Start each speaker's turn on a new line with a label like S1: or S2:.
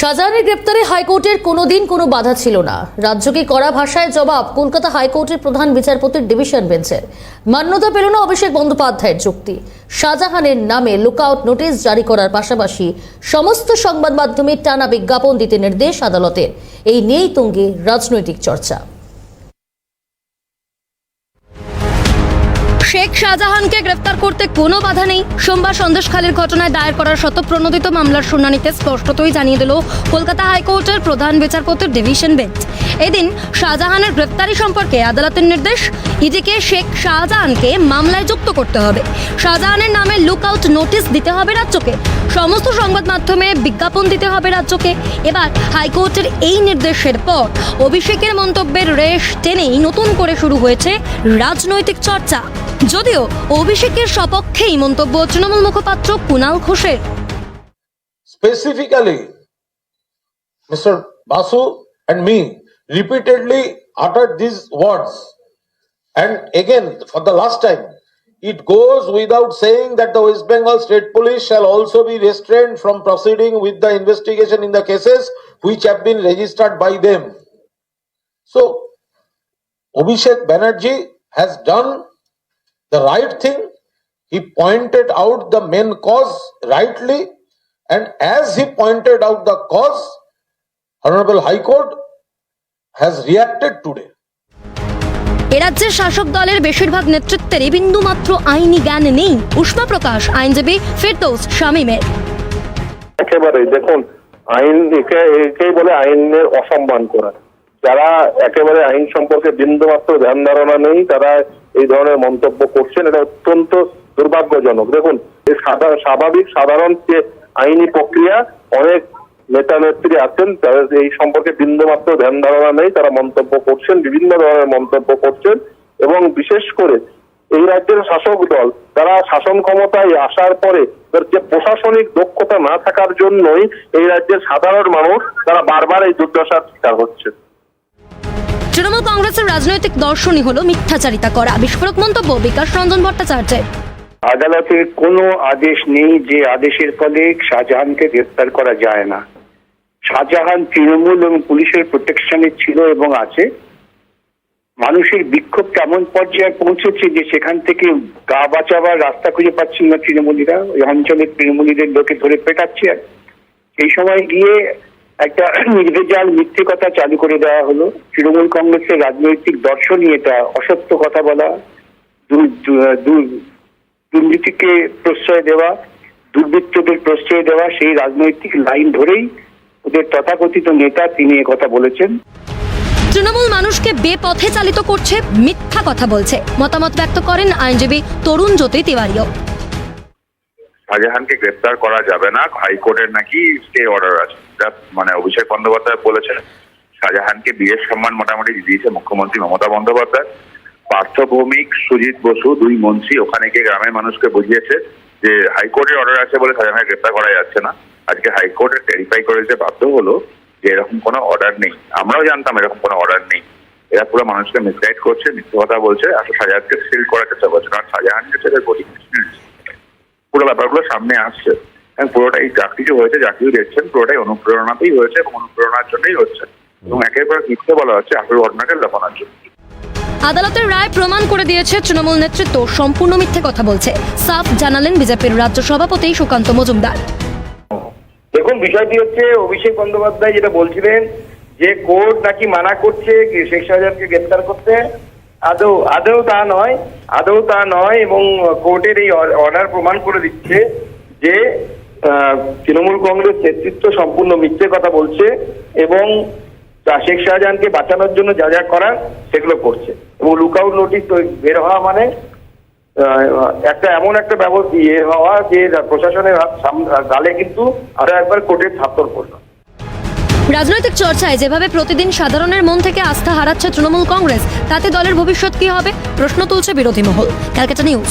S1: শাহজাহানের গ্রেপ্তারে হাইকোর্টের কোনোদিন কোনো বাধা ছিল না। রাজ্যকে কড়া ভাষায় জবাব কলকাতা হাইকোর্টের প্রধান বিচারপতির ডিভিশন বেঞ্চের। মান্যতা পেল না অভিষেক বন্দ্যোপাধ্যায়ের চুক্তি শাহজাহানের নামে লুকআউট নোটিশ জারি করার পাশাপাশি সমস্ত সংবাদ মাধ্যমে টানা বিজ্ঞাপন দিতে নির্দেশ আদালতের। এই নিয়েই তঙ্গে রাজনৈতিক চর্চা।
S2: শেখ শাহজাহানকে গ্রেফতার করতে কোনো বাধা নেই। সোমবার সন্দেশখালীর ঘটনায় দায়ের করা শতপ্রণোদিত মামলার শুনানিতে স্পষ্টতই জানিয়ে দিল কলকাতা হাইকোর্টের প্রধান বিচারপতির ডিভিশন বেঞ্চ। এদিন শাহজাহানের গ্রেফতারি সম্পর্কে আদালতের নির্দেশ, ইডিকে শেখ শাহজাহানকে মামলায় যুক্ত করতে হবে। শাহজাহানের নামে লুকআউট নোটিশ দিতে হবে রাজ্যকে। সমস্ত সংবাদ মাধ্যমে বিজ্ঞাপন দিতে হবে রাজ্যকে। এবার হাইকোর্টের এই নির্দেশের পর অভিষেকের মন্তব্যের রেশ টেনেই নতুন করে শুরু হয়েছে রাজনৈতিক চর্চা। যদিও অভিষেকের সপক্ষেই মন্তব্য তৃণমূল মুখপাত্র কুণাল ঘোষের
S3: specifically Mr. Basu and me repeatedly uttered these words. And again, for the last time, it goes without saying that the West Bengal State Police shall also be restrained from proceeding with the investigation in the cases which have been registered by them. So, Abhishek Banerjee has done the right thing. He pointed out the main cause rightly, and as he pointed out the cause, Honorable High Court has reacted today.
S2: এ রাজ্যের শাসক দলের বেশিরভাগ নেতৃত্বেরই বিন্দু মাত্র আইনি জ্ঞান নেই উষ্মা প্রকাশ আইনজীবী ফেরদৌস শামীমের
S4: একেবারে দেখুন আইন একে একেই বলে আইনের অসম্মান করা যারা একেবারে আইন সম্পর্কে বিন্দুমাত্র ধ্যান ধারণা নেই তারা এই ধরনের মন্তব্য করছেন, এটা অত্যন্ত দুর্ভাগ্যজনক। দেখুন, এই স্বাভাবিক, সাধারণ যে আইনি প্রক্রিয়া, অনেক নেতা নেত্রী আছেন, তাদের এই সম্পর্কে বিন্দুমাত্র ধ্যান ধারণা নেই, তারা মন্তব্য করছেন, বিভিন্ন ধরনের মন্তব্য করছেন, এবং বিশেষ করে এই রাজ্যের শাসক দল, তারা শাসন ক্ষমতায় আসার পরে যে প্রশাসনিক দক্ষতা না থাকার জন্যই এই রাজ্যের সাধারণ মানুষ, তারা বারবার এই দুর্দশার শিকার হচ্ছে।
S2: কংগ্রেসের রাজনৈতিক দর্শনই হলো মিথ্যাচারিতা করা। বিস্ফোরক মন্তব্য বিকাশ রঞ্জন ভট্টাচার্যের।
S5: আদালতের কোনো আদেশ নেই যে আদেশের ফলে শাহজাহানকে গ্রেফতার করা যায় না। শাহজাহান তৃণমূল এবং পুলিশের প্রোটেকশনে ছিল এবং আছে। মানুষের বিক্ষোভ কেমন পর্যায়ে পৌঁছেছে যে সেখান থেকে গা বাঁচাবার রাস্তা খুঁজে পাচ্ছেন না তৃণমূলীরা, ওই অঞ্চলের তৃণমূলীদের লোকে ধরে পেটাচ্ছে। সেই সময় গিয়ে একটা নির্ভেজাল মিথ্যে কথা চালু করে দেওয়া হলো। তৃণমূল কংগ্রেসের রাজনৈতিক দর্শনই এটা অসত্য কথা বলা দুর্নীতিকে প্রশ্রয় দেওয়া, দুর্বৃত্তদের প্রশ্রয় দেওয়া, সেই রাজনৈতিক লাইন ধরেই ওদের তথাকথিত নেতা তিনি কথা বলেছেন।
S2: তৃণমূল মানুষকে বেপথে চালিত করছে, মিথ্যা কথা বলছে। মতামত ব্যক্ত করেন আইনজীবী তরুণ জ্যোতি তিওয়ারিও।
S6: শাহজাহানকে গ্রেপ্তার করা যাবে না। হাইকোর্টের নাকি স্টে অর্ডার আছে। যা মানে অভিষেক বন্দ্যোপাধ্যায় বলেছেন, শাহজাহানকে বিয়ের সম্মান মোটামুটি দিয়েছে মুখ্যমন্ত্রী মমতা বন্দ্যোপাধ্যায়। পার্থ ভৌমিক সুজিত বসু দুই মন্ত্রী ওখানে গিয়ে গ্রামের মানুষকে বুঝিয়েছে যে হাইকোর্টের অর্ডার আছে বলে শাহজাহানকে গ্রেপ্তার করা যাচ্ছে না। আজকে হাইকোর্টে টেরিফাই করে দিতে বাধ্য হলো যে এরকম কোনো অর্ডার নেই। আমরাও জানতাম এরকম কোনো অর্ডার নেই। এরা পুরো মানুষকে মিসগাইড করছে, মিথ্যে কথা বলছে। আসলে শাহজাহানকে সিল করার চেষ্টা করছে, কারণ শাহজাহানকে ছেলে গরিব পুরো ব্যাপারগুলো সামনে আসছে। এবং পুরোটাই যা কিছু হয়েছে যা কিছু দেখছেন পুরোটাই অনুপ্রেরণাতেই হয়েছে এবং অনুপ্রেরণার জন্যই হচ্ছে। এবং একের পর মিথ্যে বলা হচ্ছে আসল ঘটনাকে লপানোর জন্য।
S2: আদালতের রায় প্রমাণ করে দিয়েছে তৃণমূল নেতৃত্ব সম্পূর্ণ মিথ্যে কথা বলছে। সাফ জানালেন বিজেপির রাজ্য সভাপতি সুকান্ত মজুমদার।
S7: দেখুন বিষয়টি হচ্ছে অভিষেক বন্দ্যোপাধ্যায় যেটা বলছিলেন যে কোর্ট নাকি মানা করছে কি শেখ শাহজাহানকে গ্রেপ্তার করতে। আদৌ আদৌ তা নয়, আদৌ তা নয় এবং কোর্টের এই অর্ডার প্রমাণ করে দিচ্ছে যে তৃণমূল কংগ্রেস নেতৃত্ব সম্পূর্ণ মিথ্যে কথা বলছে এবং শেখ শাহজাহানকে বাঁচানোর জন্য যা যা করার সেগুলো করছে। এবং লুকআউট নোটিশ বের হওয়া মানে একটা এমন একটা ব্যবস্থা ইয়ে হওয়া যে, প্রশাসনের গালে কিন্তু আরও একবার কোর্টের থাপ্পড় পড়ল।
S2: রাজনৈতিক চর্চায় যেভাবে প্রতিদিন সাধারণের মন থেকে আস্থা হারাচ্ছে তৃণমূল কংগ্রেস, তাতে দলের ভবিষ্যৎ কি হবে? প্রশ্ন তুলছে বিরোধী মহল। ক্যালকাটা নিউজ।